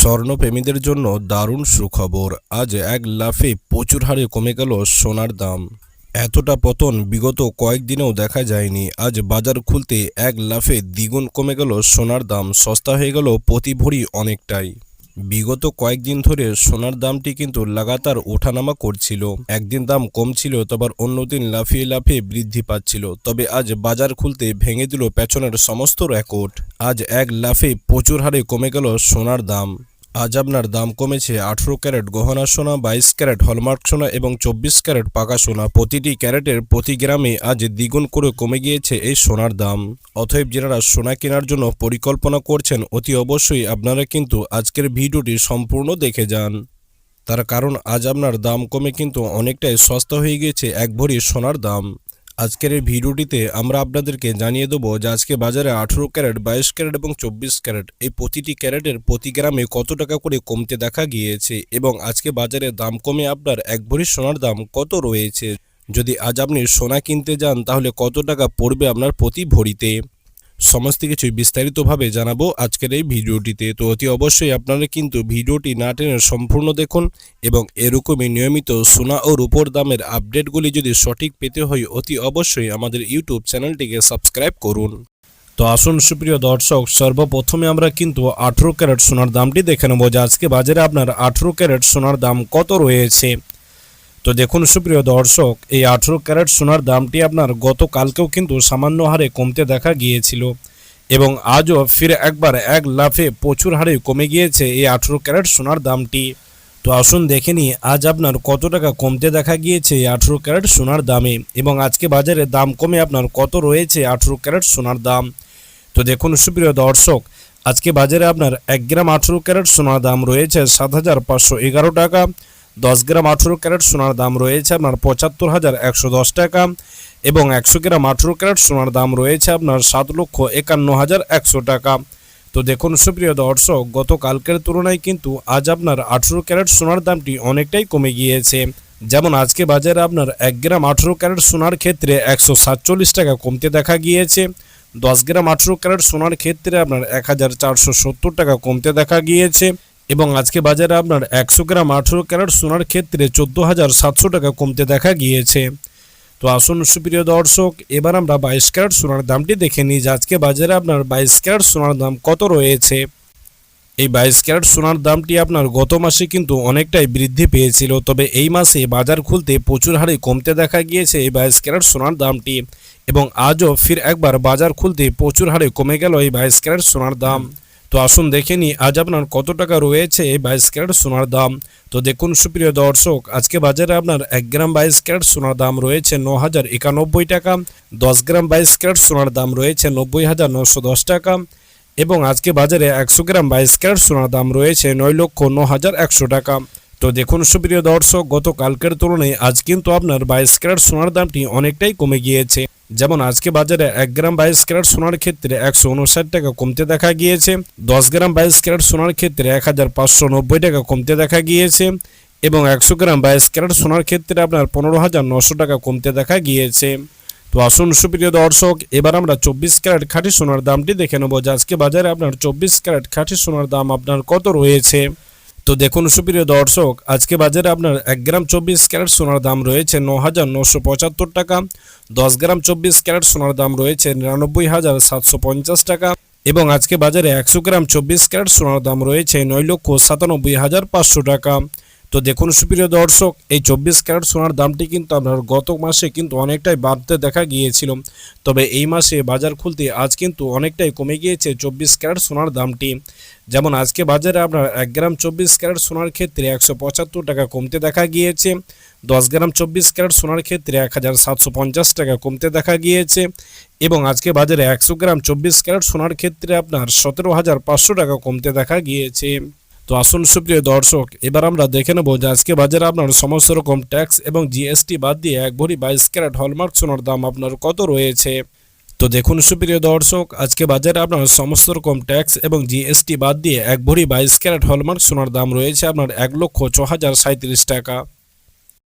স্বর্ণপ্রেমীদের জন্য দারুণ সুখবর। আজ এক লাফে প্রচুর হারে কমে গেল সোনার দাম। এতটা পতন বিগত কয়েকদিনেও দেখা যায়নি। আজ বাজার খুলতে এক লাফে দ্বিগুণ কমে গেল সোনার দাম। সস্তা হয়ে গেল প্রতি ভরি অনেকটাই। বিগত কয়েকদিন ধরে সোনার দামটি কিন্তু লাগাতার ওঠানামা করছিল। একদিন দাম কম ছিল তবে অন্যদিন লাফিয়ে লাফিয়ে বৃদ্ধি পাচ্ছিল। তবে আজ বাজার খুলতে ভেঙে দিল পেছনের সমস্ত রেকর্ড। আজ এক লাফে প্রচুর হারে কমে গেল সোনার দাম। আজ আপনার দাম কমেছে আঠেরো ক্যারেট গহনা সোনা, বাইশ ক্যারেট হলমার্ক সোনা এবং চব্বিশ ক্যারেট পাকা সোনা। প্রতিটি ক্যারেটের প্রতি গ্রামে আজ দ্বিগুণ করে কমে গিয়েছে এই সোনার দাম। অতএব যারা সোনা কেনার জন্য পরিকল্পনা করছেন, অতি অবশ্যই আপনারা কিন্তু আজকের ভিডিওটি সম্পূর্ণ দেখে যান। তার কারণ, আজ আপনার দাম কমে কিন্তু অনেকটাই সস্তা হয়ে গিয়েছে এক ভরি সোনার দাম। আজকের এই ভিডিওটিতে আমরা আপনাদেরকে জানিয়ে দেবো যে আজকে বাজারে আঠেরো ক্যারেট, বাইশ ক্যারেট এবং চব্বিশ ক্যারেট এই প্রতিটি ক্যারেটের প্রতি গ্রামে কত টাকা করে কমতে দেখা গিয়েছে এবং আজকে বাজারে দাম কমে আপনার এক ভরি সোনার দাম কত রয়েছে? যদি আজ আপনি সোনা কিনতে যান তাহলে কত টাকা পড়বে আপনার প্রতি ভরিতে? সমস্ত কিছুই বিস্তারিতভাবে জানাব আজকের এই ভিডিওটিতে। তো অতি অবশ্যই আপনারা কিন্তু ভিডিওটি না টেনে সম্পূর্ণ দেখুন এবং এরকমই নিয়মিত সোনা ও রূপোর দামের আপডেটগুলি যদি সঠিক পেতে হয়, অতি অবশ্যই আমাদের ইউটিউব চ্যানেলটিকে সাবস্ক্রাইব করুন। তো আসুন সুপ্রিয় দর্শক, সর্বপ্রথমে আমরা কিন্তু আঠেরো ক্যারেট সোনার দামটি দেখে নেব যে আজকে বাজারে আপনার আঠেরো ক্যারেট সোনার দাম কত রয়েছে। তো দেখুন সুপ্রিয় দর্শক, এই আঠেরো ক্যারেট সোনার দামটি আপনার গতকালকেও কিন্তু সামান্য হারে কমতে দেখা গিয়েছিল এবং আজও ফিরে একবার এক লাফে প্রচুর হারে কমে গিয়েছে এই আঠেরো ক্যারেট সোনার দামটি। তো আসুন দেখে নিই, আজ আপনার কত টাকা কমতে দেখা গিয়েছে আঠেরো ক্যারেট সোনার দামে এবং আজকে বাজারে দাম কমে আপনার কত রয়েছে আঠেরো ক্যারেট সোনার দাম? তো দেখুন সুপ্রিয় দর্শক, আজকে বাজারে আপনার এক গ্রাম আঠেরো ক্যারেট সোনার দাম রয়েছে সাত হাজার পাঁচশো এগারো টাকা। দশ গ্রাম আঠেরো ক্যারেট সোনার দাম রয়েছে আপনার পঁচাত্তর হাজার একশো দশ টাকা এবং একশো গ্রাম আঠেরো ক্যারেট সোনার দাম রয়েছে আপনার সাত লক্ষ একান্ন হাজার একশো টাকা। তো দেখুন সুপ্রিয় দর্শক, গতকালকের তুলনায় কিন্তু আজ আপনার আঠেরো ক্যারেট সোনার দামটি অনেকটাই কমে গিয়েছে। যেমন আজকে বাজারে আপনার এক গ্রাম আঠেরো ক্যারেট সোনার ক্ষেত্রে একশো সাতচল্লিশ টাকা কমতে দেখা গিয়েছে। দশ গ্রাম আঠেরো ক্যারেট সোনার ক্ষেত্রে আপনার এক হাজার চারশো সত্তর টাকা কমতে দেখা গিয়েছে। এবং আজকে বাজারে আপনার একশো গ্রাম আঠেরো ক্যারেট সোনার ক্ষেত্রে চোদ্দ হাজার সাতশো টাকা কমতে দেখা গিয়েছে। তো আসুন সুপ্রিয় দর্শক, এবার আমরা বাইশ ক্যারেট সোনার দামটি দেখে নিই যে আজকে বাজারে আপনার বাইশ ক্যারেট সোনার দাম কত রয়েছে। এই বাইশ ক্যারেট সোনার দামটি আপনার গত মাসে কিন্তু অনেকটাই বৃদ্ধি পেয়েছিল, তবে এই মাসে বাজার খুলতে প্রচুর হারে কমতে দেখা গিয়েছে এই বাইশ ক্যারেট সোনার দামটি এবং আজও ফির একবার বাজার খুলতে প্রচুর হারে কমে গেল এই বাইশ ক্যারেট সোনার দাম। তো আসুন দেখে নিই, আজ আপনার কত টাকা রয়েছে বাইশ ক্যারেট সোনার দাম? তো দেখুন সুপ্রিয় দর্শক, আজকে বাজারে আপনার এক গ্রাম বাইশ ক্যারেট সোনার দাম রয়েছে ন হাজার একানব্বই টাকা, দশ গ্রাম বাইশ ক্যারেট সোনার দাম রয়েছে নব্বই হাজার নশো দশ টাকা এবং আজকে বাজারে একশো গ্রাম বাইশ ক্যারেট সোনার দাম রয়েছে নয় লক্ষ ন হাজার একশো টাকা। তো দেখুন সুপ্রিয় দর্শক গত কালকের তুলনায় আজ কিন্তু আপনার বাইশ ক্যারেট সোনার দামটি অনেকটাই কমে গিয়েছে। যেমন আজকে বাজারে এক গ্রাম বাইশ ক্যারেট সোনার ক্ষেত্রে একশো উনষাট টাকা কমতে দেখা গিয়েছে, দশ গ্রাম বাইশ ক্যারেট সোনার ক্ষেত্রে এক হাজার পাঁচশো নব্বই টাকা কমতে দেখা গিয়েছে এবং একশো গ্রাম বাইশ ক্যারেট সোনার ক্ষেত্রে আপনার পনেরো হাজার নশো টাকা কমতে দেখা গিয়েছে। তো আসুন সুপ্রিয় দর্শক, এবার আমরা চব্বিশ ক্যারেট খাঁটি সোনার দামটি দেখে নেব যে আজকে বাজারে আপনার চব্বিশ ক্যারেট খাঁটি সোনার দাম আপনার কত রয়েছে। তো দেখুন, সুপ্রিয় দর্শক, আজকে বাজারে আপনার এক গ্রাম চব্বিশ ক্যারেট সোনার দাম রয়েছে ন হাজার নশো পঁচাত্তর টাকা, দশ গ্রাম চব্বিশ ক্যারেট সোনার দাম রয়েছে নিরানব্বই হাজার সাতশো পঞ্চাশ টাকা এবং আজকে বাজারে একশো গ্রাম চব্বিশ ক্যারেট সোনার দাম রয়েছে নয় লক্ষ সাতানব্বই হাজার পাঁচশো টাকা। তো দেখুন সুপ্রিয় দর্শক, এই চব্বিশ ক্যারেট সোনার দামটি কিন্তু আপনার গত মাসে কিন্তু অনেকটাই বাড়তে দেখা গিয়েছিল। তবে এই মাসে বাজার খুলতে আজ কিন্তু অনেকটাই কমে গিয়েছে চব্বিশ ক্যারেট সোনার দামটি। যেমন আজকে বাজারে আপনার এক গ্রাম চব্বিশ ক্যারেট সোনার ক্ষেত্রে একশো পঁচাত্তর টাকা কমতে দেখা গিয়েছে। দশ গ্রাম চব্বিশ ক্যারেট সোনার ক্ষেত্রে এক হাজার সাতশো পঞ্চাশ টাকা কমতে দেখা গিয়েছে। এবং আজকে বাজারে একশো গ্রাম চব্বিশ ক্যারেট সোনার ক্ষেত্রে আপনার সতেরো হাজার পাঁচশো টাকা কমতে দেখা গিয়েছে। তো আসুন সুপ্রিয় দর্শক, এবার আমরা দেখে নেব যে আজকে বাজারে আপনার সমস্ত রকম ট্যাক্স এবং জিএসটি বাদ দিয়ে এক ভরি বাইশ ক্যারেট হলমার্ক সোনার দাম আপনার কত রয়েছে? তো দেখুন সুপ্রিয় দর্শক, আজকে বাজারে আপনার সমস্ত রকম ট্যাক্স এবং জিএসটি বাদ দিয়ে এক ভরি বাইশ ক্যারেট হলমার্ক সোনার দাম রয়েছে আপনার এক লক্ষ ছ হাজার সাঁত্রিশ টাকা।